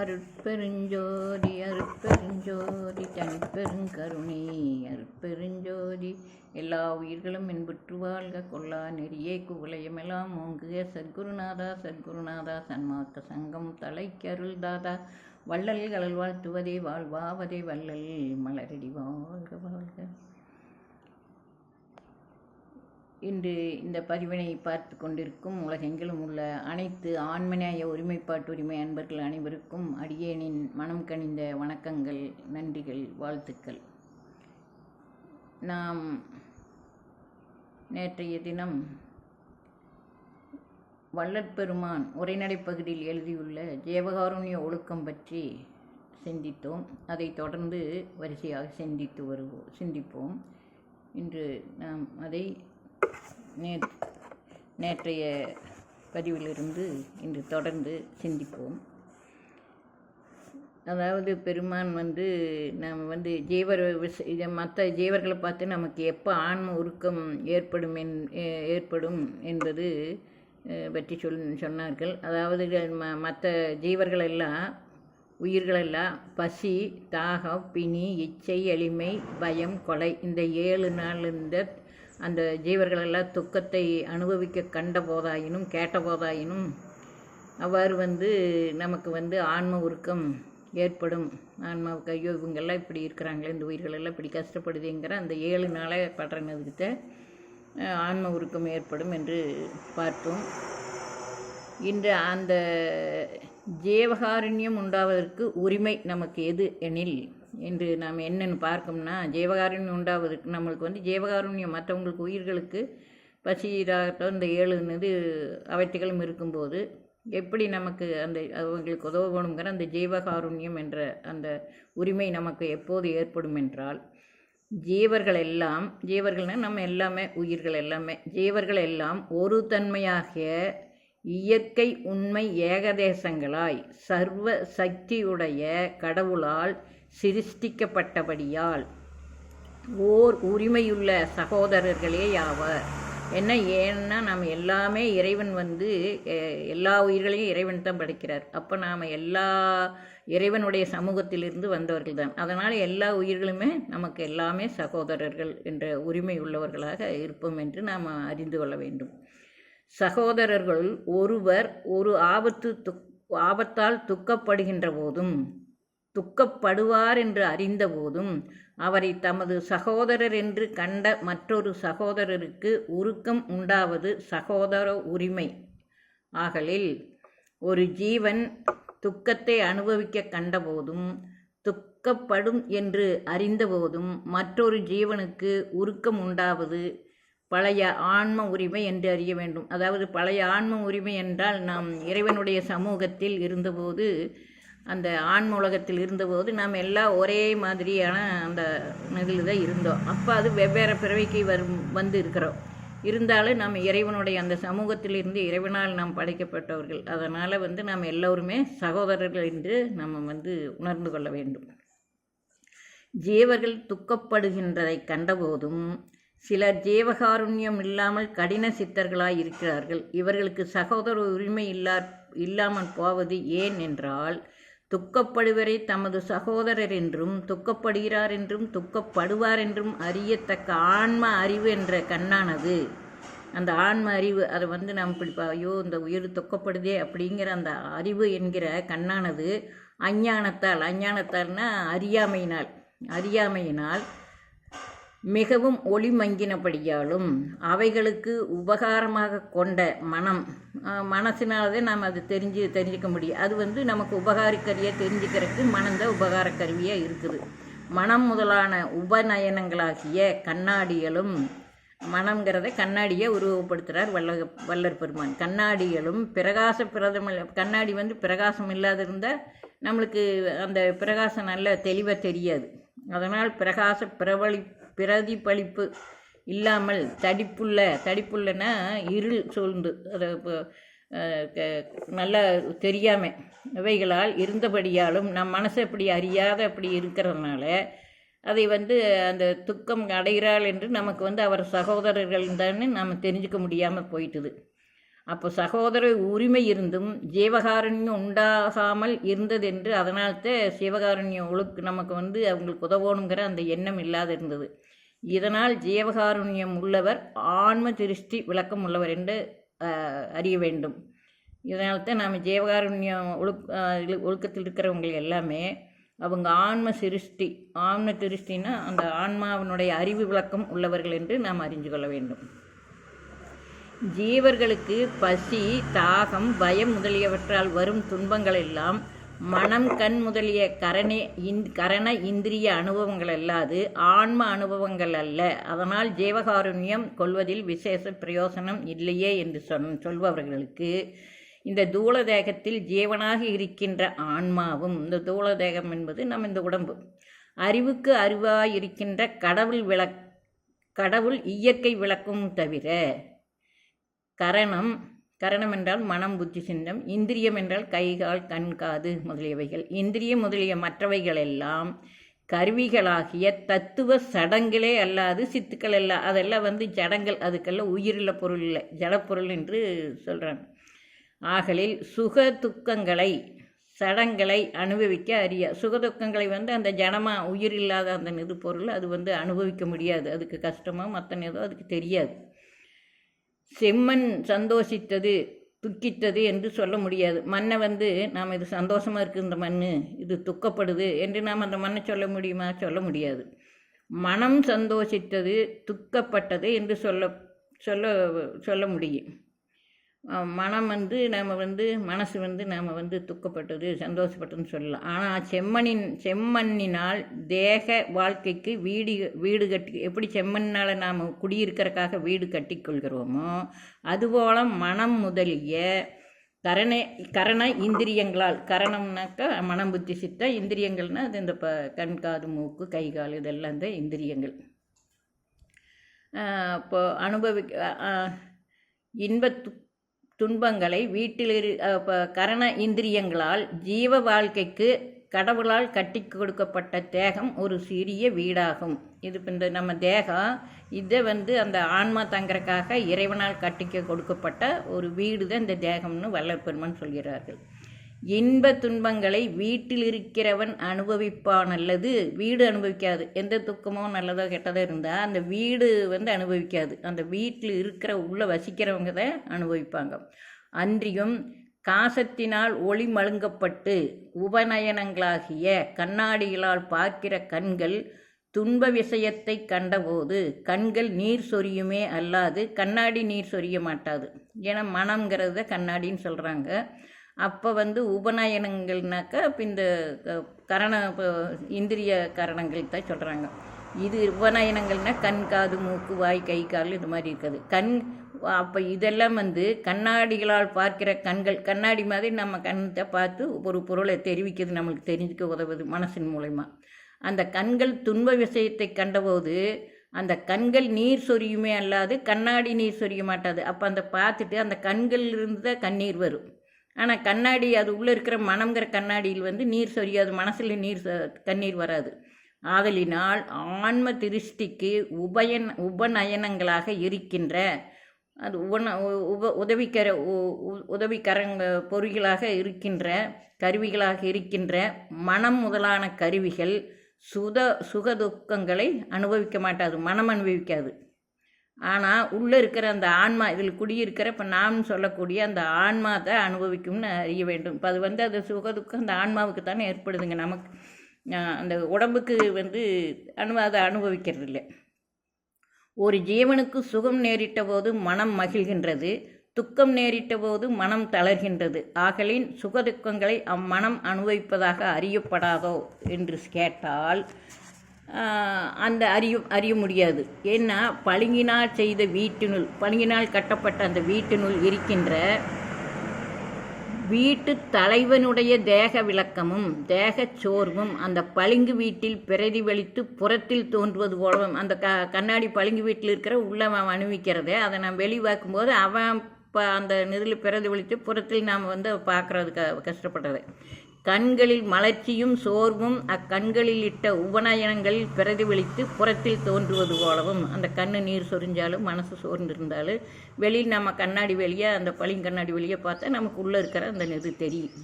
அருட்பெருஞ்சோதி அருட்பெருஞ்சோதி தனிப்பெருங்கருணை அருட்பெருஞ்சோதி. எல்லா உயிர்களும் இன்புற்று வாழ்க கொல்லா நெறியே குவலயமெல்லாம் ஓங்குக. சத்குருநாதா சத்குருநாதா சன்மார்க்க சங்கம் தலைக்கருள் தாதா. வள்ளல்கள் வாழ்த்துவதே வாழ்வாவதே வள்ளல். மலரடி வாழ்க வாழ்க. இன்று இந்த பதிவினை பார்த்து கொண்டிருக்கும் உலகெங்கிலும் உள்ள அனைத்து ஆண்மநேய ஒருமைப்பாட்டுரிமை அன்பர்கள் அனைவருக்கும் அடியேனின் மனம் கனிந்த வணக்கங்கள் நன்றிகள் வாழ்த்துக்கள். நாம் நேற்றைய தினம் வள்ளற்பெருமான் உரைநடை பகுதியில் எழுதியுள்ள ஜேவகாருண்ய ஒழுக்கம் பற்றி சிந்தித்தோம். அதைத் தொடர்ந்து வரிசையாக சிந்தித்து வருவோம் சிந்திப்போம். இன்று நாம் அதை நே நேற்றைய பதிவிலிருந்து இன்று தொடர்ந்து சிந்திப்போம். அதாவது பெருமான் வந்து நம்ம வந்து ஜீவர் இதை மற்ற ஜீவர்களை பார்த்து நமக்கு எப்போ ஆன்ம உருக்கம் ஏற்படும் என் ஏ- ஏற்படும் என்பது பற்றி சொல் சொன்னார்கள். அதாவது ம மற்ற ஜீவர்களெல்லாம் உயிர்களெல்லாம் பசி தாகம் பிணி இச்சை எளிமை பயம் கொலை இந்த ஏழு நாள் இந்த அந்த ஜீவர்களெல்லாம் துக்கத்தை அனுபவிக்க கண்ட போதாயினும் கேட்ட போதாயினும் அவ்வாறு வந்து நமக்கு வந்து ஆன்ம உருக்கம் ஏற்படும். ஆன்மாவுக்கு ஐயோ இவங்கெல்லாம் இப்படி இருக்கிறாங்களே இந்த உயிர்களெல்லாம் இப்படி கஷ்டப்படுதுங்கிற அந்த ஏழு நாளே படுறதுக்கிட்ட ஆன்ம உருக்கம் ஏற்படும் என்று பார்த்தோம். இன்று அந்த ஜீவகாருண்யம் உண்டாவதற்கு உரிமை நமக்கு எது எனில் என்று நாம் என்னென்னு பார்க்கோம்னா ஜீவகாருண்யம் உண்டாவதற்கு நம்மளுக்கு வந்து ஜீவகாருண்யம் மற்றவங்களுக்கு உயிர்களுக்கு பசிதாகட்டும் இந்த ஏழு இது அவத்தைகளும் இருக்கும்போது எப்படி நமக்கு அந்த அவங்களுக்கு உதவணுங்கிற அந்த ஜீவகாருண்யம் என்ற அந்த உரிமை நமக்கு எப்போது ஏற்படும் என்றால் ஜீவர்கள் எல்லாம் ஜீவர்கள்னால் நம்ம எல்லாமே உயிர்கள் எல்லாமே ஜீவர்கள் எல்லாம் ஒரு தன்மையாகிய இயற்கை உண்மை ஏகதேசங்களாய் சர்வ சக்தியுடைய கடவுளால் சிருஷ்டிக்கப்பட்டபடியால். ஓர் உரிமையுள்ள சகோதரர்களே யாவர்? என்ன ஏன்னா நாம் எல்லாமே இறைவன் வந்து எல்லா உயிர்களையும் இறைவன் தான் படைக்கிறார். அப்போ நாம் எல்லா இறைவனுடைய சமூகத்திலிருந்து வந்தவர்கள் தான். அதனால் எல்லா உயிர்களுமே நமக்கு எல்லாமே சகோதரர்கள் என்ற உரிமை உள்ளவர்களாக இருப்போம் என்று நாம் அறிந்து கொள்ள வேண்டும். சகோதரர்கள் ஒருவர் ஒரு ஆபத்து துக் ஆபத்தால் துக்கப்படுகின்ற போதும் துக்கப்படுவார் என்று அறிந்தபோதும் அவரை தமது சகோதரர் என்று கண்ட மற்றொரு சகோதரருக்கு உருக்கம் உண்டாவது சகோதர உரிமை. ஆகலில் ஒரு ஜீவன் துக்கத்தை அனுபவிக்க கண்டபோதும் துக்கப்படும் என்று அறிந்தபோதும் மற்றொரு ஜீவனுக்கு உருக்கம் உண்டாவது பழைய ஆன்ம உரிமை என்று அறிய வேண்டும். அதாவது பழைய ஆன்ம உரிமை என்றால் நாம் இறைவனுடைய சமூகத்தில் இருந்தபோது அந்த ஆண் உலகத்தில் இருந்தபோது நாம் எல்லாம் ஒரே மாதிரியான அந்த இதில் தான் இருந்தோம். அப்போ அது வெவ்வேறு பிறவிக்கு வரும் வந்து இருக்கிறோம். இருந்தாலும் நாம் இறைவனுடைய அந்த சமூகத்தில் இருந்து இறைவனால் நாம் படைக்கப்பட்டவர்கள். அதனால் வந்து நாம் எல்லோருமே சகோதரர்கள் என்று நம்ம வந்து உணர்ந்து கொள்ள வேண்டும். ஜீவர்கள் துக்கப்படுகின்றதை கண்டபோதும் சிலர் ஜீவகாருண்யம் இல்லாமல் கடின சித்தர்களாய் இருக்கிறார்கள். இவர்களுக்கு சகோதர உரிமை இல்லா இல்லாமல் போவது ஏன் என்றால் துக்கப்படுவரை தமது சகோதரர் என்றும் துக்கப்படுகிறார் என்றும் துக்கப்படுவார் என்றும் அறியத்தக்க ஆன்ம அறிவு என்ற கண்ணானது. அந்த ஆன்ம அறிவு அதை வந்து நாம் இப்படி ஐயோ இந்த உயிர் துக்கப்படுதே அப்படிங்கிற அந்த அறிவு என்கிற கண்ணானது அஞ்ஞானத்தால் அஞ்ஞானத்தால்னா அறியாமையினால் அறியாமையினால் மிகவும் ஒளிமங்கினபடியாலும் அவைகளுக்கு உபகாரமாக கொண்ட மனம் அஹ், நாம் அது தெரிஞ்சு தெரிஞ்சுக்க முடியும். அது வந்து நமக்கு உபகாரக்கருவியாக தெரிஞ்சுக்கிறதுக்கு மனந்தான் உபகார கருவியாக இருக்குது. மனம் முதலான உபநயனங்களாகிய கண்ணாடிகளும் மனம்ங்கிறத கண்ணாடியை உருவப்படுத்துகிறார் வல்ல வல்லர் பெருமான். கண்ணாடிகளும் பிரகாச பிரதம கண்ணாடி வந்து பிரகாசம் இல்லாத இருந்தால் நம்மளுக்கு அந்த பிரகாசம் நல்ல தெளிவாக தெரியாது. அதனால் பிரகாச பிரபலி பிரதிபலிப்பு இல்லாமல் தடிப்புள்ள தடிப்புள்ளனா இருள் சூழ்ந்து அதை இப்போ, நல்லா தெரியாமல் இவைகளால் இருந்தபடியாலும் நம் மனசை அப்படி அறியாத அப்படி இருக்கிறதுனால அதை வந்து அந்த துக்கம் அடைகிறாள் என்று நமக்கு வந்து அவர் சகோதரர்கள் தான் நம்ம தெரிஞ்சுக்க முடியாமல் போயிட்டுது. அப்போ சகோதர உரிமை இருந்தும் ஜீவகாருண்யம் உண்டாகாமல் இருந்ததென்று அதனால்தான் சிவகாரண்யம் ஒழுக்கு நமக்கு வந்து அவங்களுக்கு உதவணுங்கிற அந்த எண்ணம் இல்லாது இருந்தது. இதனால் ஜீவகாருண்யம் உள்ளவர் ஆன்ம திருஷ்டி விளக்கம் உள்ளவர் என்று அறிய வேண்டும். இதனால் தான் நாம் ஜீவகாருண்யம் ஒழுக் இழு- ஒழுக்கத்தில் இருக்கிறவங்க எல்லாமே அவங்க ஆன்ம சிருஷ்டி ஆன்ம திருஷ்டின்னா அந்த ஆன்மாவினுடைய அறிவு விளக்கம் உள்ளவர்கள் என்று நாம் அறிந்து கொள்ள வேண்டும். ஜீவர்களுக்கு பசி தாகம் பயம் முதலியவற்றால் வரும் துன்பங்களெல்லாம் மனம் கண் முதலிய கரணே இந் கரண இந்திரிய அனுபவங்கள் அல்லாது ஆன்ம அனுபவங்கள் அல்ல அதனால் ஜீவகாருண்யம் கொள்வதில் விசேஷ பிரயோசனம் இல்லையே என்று சொன் சொல்பவர்களுக்கு இந்த தூளதேகத்தில் ஜீவனாக இருக்கின்ற ஆன்மாவும் இந்த தூளதேகம் என்பது நம் இந்த உடம்பு. அறிவுக்கு அறிவாயிருக்கின்ற கடவுள் விளக் கடவுள் இயற்கை விளக்கும் தவிர கரணம். கரணம் என்றால் மனம் புத்தி சிந்தம். இந்திரியம் என்றால் கை கால் கண் காது முதலியவைகள். இந்திரியம் முதலிய மற்றவைகள் எல்லாம் கருவிகளாகிய தத்துவ சடங்களே அல்லாது சித்துக்கள் எல்லாம் அதெல்லாம் வந்து ஜடங்கள். அதுக்கெல்லாம் உயிருள்ள பொருள் இல்லை. ஜடப்பொருள் என்று சொல்கிறாங்க ஆகலில் சுக துக்கங்களை சடங்களை அனுபவிக்க அறிய. சுகதுக்கங்களை வந்து அந்த ஜனமாக உயிர் இல்லாத அந்த நிது பொருள். அது வந்து அனுபவிக்க முடியாது. அதுக்கு கஷ்டமாக மற்ற ஏதோ அதுக்கு தெரியாது. செம்மண் சந்தோஷித்தது துக்கித்தது என்று சொல்ல முடியாது. மண்ணை வந்து நாம் இது சந்தோஷமாக இருக்குது இந்த மண் இது துக்கப்படுது என்று நாம் அந்த மண்ணை சொல்ல முடியுமா? சொல்ல முடியாது. மனம் சந்தோஷித்தது துக்கப்பட்டது என்று சொல்ல சொல்ல சொல்ல முடியும். மனம் வந்து நம்ம வந்து மனசு வந்து நாம் வந்து துக்கப்பட்டது சந்தோஷப்பட்டதுன்னு சொல்லலாம். ஆனால் செம்மண்ணின் செம்மண்ணினால் தேக வாழ்க்கைக்கு வீடு வீடு கட்டி எப்படி செம்மண்ணால் நாம் குடியிருக்கிறக்காக வீடு கட்டிக்கொள்கிறோமோ அதுபோல் மனம் முதலிய கரண கரண இந்திரியங்களால் கரணம்னாக்கா மனம் புத்தி சித்தா இந்திரியங்கள்னால் அது இந்த ப கண் காது மூக்கு கை கால் இதெல்லாம் இந்த இந்திரியங்கள். இப்போ அனுபவிக்க இன்பத்து துன்பங்களை வீட்டில் இரு இப்போ கரண இந்திரியங்களால் ஜீவ வாழ்க்கைக்கு கடவுளால் கட்டி கொடுக்கப்பட்ட தேகம் ஒரு சிறிய வீடாகும். இது இப்போ இந்த நம்ம தேகம் இதை வந்து அந்த ஆன்மா தங்கறக்காக இறைவனால் கட்டிக்க கொடுக்கப்பட்ட ஒரு வீடு தான் இந்த தேகம்னு வல்லப்பெருமான் சொல்கிறார்கள். இன்ப துன்பங்களை வீட்டில் இருக்கிறவன் அனுபவிப்பான் அல்லது வீடு அனுபவிக்காது. எந்த துக்கமோ நல்லதோ கெட்டதோ இருந்தால் அந்த வீடு வந்து அனுபவிக்காது. அந்த வீட்டில் இருக்கிற உள்ளே வசிக்கிறவங்க தான் அனுபவிப்பாங்க. அன்றியும் காசத்தினால் ஒளி மழுங்கப்பட்டு உபநயனங்களாகிய கண்ணாடிகளால் பார்க்கிற கண்கள் துன்ப விஷயத்தை கண்டபோது கண்கள் நீர் சொரியுமே அல்லாது கண்ணாடி நீர் சொரிய மாட்டாது. ஏன்னா மனம்ங்கிறத கண்ணாடின்னு சொல்கிறாங்க அப்போ வந்து உபநயனங்கள்னாக்கா இப்போ இந்த க- கரண இப்போ இந்திரிய கரணங்கள் தான் சொல்கிறாங்க இது உபநயனங்கள்னா கண் காது மூக்கு வாய் கை கால் இது மாதிரி இருக்குது. கண் அப்போ இதெல்லாம் வந்து கண்ணாடிகளால் பார்க்கிற கண்கள் கண்ணாடி மாதிரி நம்ம கண்ணத்தை பார்த்து ஒரு பொருளை தெரிவிக்கிறது நம்மளுக்கு தெரிஞ்சுக்க உதவுது மனசின் மூலயமா அந்த கண்கள் துன்ப விஷயத்தை கண்டபோது அந்த கண்கள் நீர் சொரியுமே அல்லாது கண்ணாடி நீர் சொரிய மாட்டாது. அப்போ அந்த பார்த்துட்டு அந்த கண்கள் இருந்து தான் கண்ணீர் வரும். ஆனால் கண்ணாடி அது உள்ளே இருக்கிற மனம்ங்கிற கண்ணாடியில் வந்து நீர் சொரியாது. மனசில் நீர் கண்ணீர் வராது. ஆதலினால் ஆன்ம திருஷ்டிக்கு உபயன் உபநயனங்களாக இருக்கின்ற அது உபன உப உதவிக்கர உ- உதவிக்கரங்க பொறிகளாக இருக்கின்ற கருவிகளாக இருக்கின்ற மனம் முதலான கருவிகள் சுத சுகதுக்கங்களை அனுபவிக்க மாட்டாது. மனம் அனுபவிக்காது. ஆனால் உள்ளே இருக்கிற அந்த ஆன்மா இதில் குடியிருக்கிற இப்போ நாம் சொல்லக்கூடிய அந்த ஆன்மா தான் அனுபவிக்கும்னு அறிய வேண்டும். இப்போ அது வந்து அது சுகதுக்கம் அந்த ஆன்மாவுக்கு தானே ஏற்படுதுங்க. நமக்கு அந்த உடம்புக்கு வந்து அனு அதை அனுபவிக்கிறது இல்லை ஒரு ஜீவனுக்கு சுகம் நேரிட்ட போது மனம் மகிழ்கின்றது துக்கம் நேரிட்ட போது மனம் தளர்கின்றது. ஆகலின் சுகதுக்கங்களை அம்மனம் அனுபவிப்பதாக அறியப்படாதோ என்று கேட்டால் அந்த அறிய அறிய முடியாது. ஏன்னா பளிங்கினால் செய்த வீட்டினுள் பளிங்கினால் கட்டப்பட்ட அந்த வீட்டினுள் இருக்கின்ற வீட்டு தலைவனுடைய தேக விளக்கமும் தேகச் சோர்வும் அந்த பளிங்கு வீட்டில் பிரதிபலித்து புறத்தில் தோன்றுவது போலவும் அந்த க கண்ணாடி பளிங்கு வீட்டில் இருக்கிற உள்ள அவன் அணிவிக்கிறதே அதை நான் வெளிவாக்கும் போது அவன் இப்போ அந்த நிதில் பிரதிபலித்து புறத்தில் நாம் வந்து பார்க்குறது க கஷ்டப்படுறது. கண்களில் மலர்ச்சியும் சோர்வும் அக்கண்களில் இட்ட உபநயனங்களில் பிரதிபலித்து புறத்தில் தோன்றுவது போலவும் அந்த கண்ணு நீர் சொரிஞ்சாலும் மனசு சோர்ந்திருந்தாலும் வெளியில் நம்ம கண்ணாடி வெளியே அந்த பளிங்கண்ணாடி வெளியே பார்த்தா நமக்கு உள்ளே இருக்கிற அந்த இது தெரியும்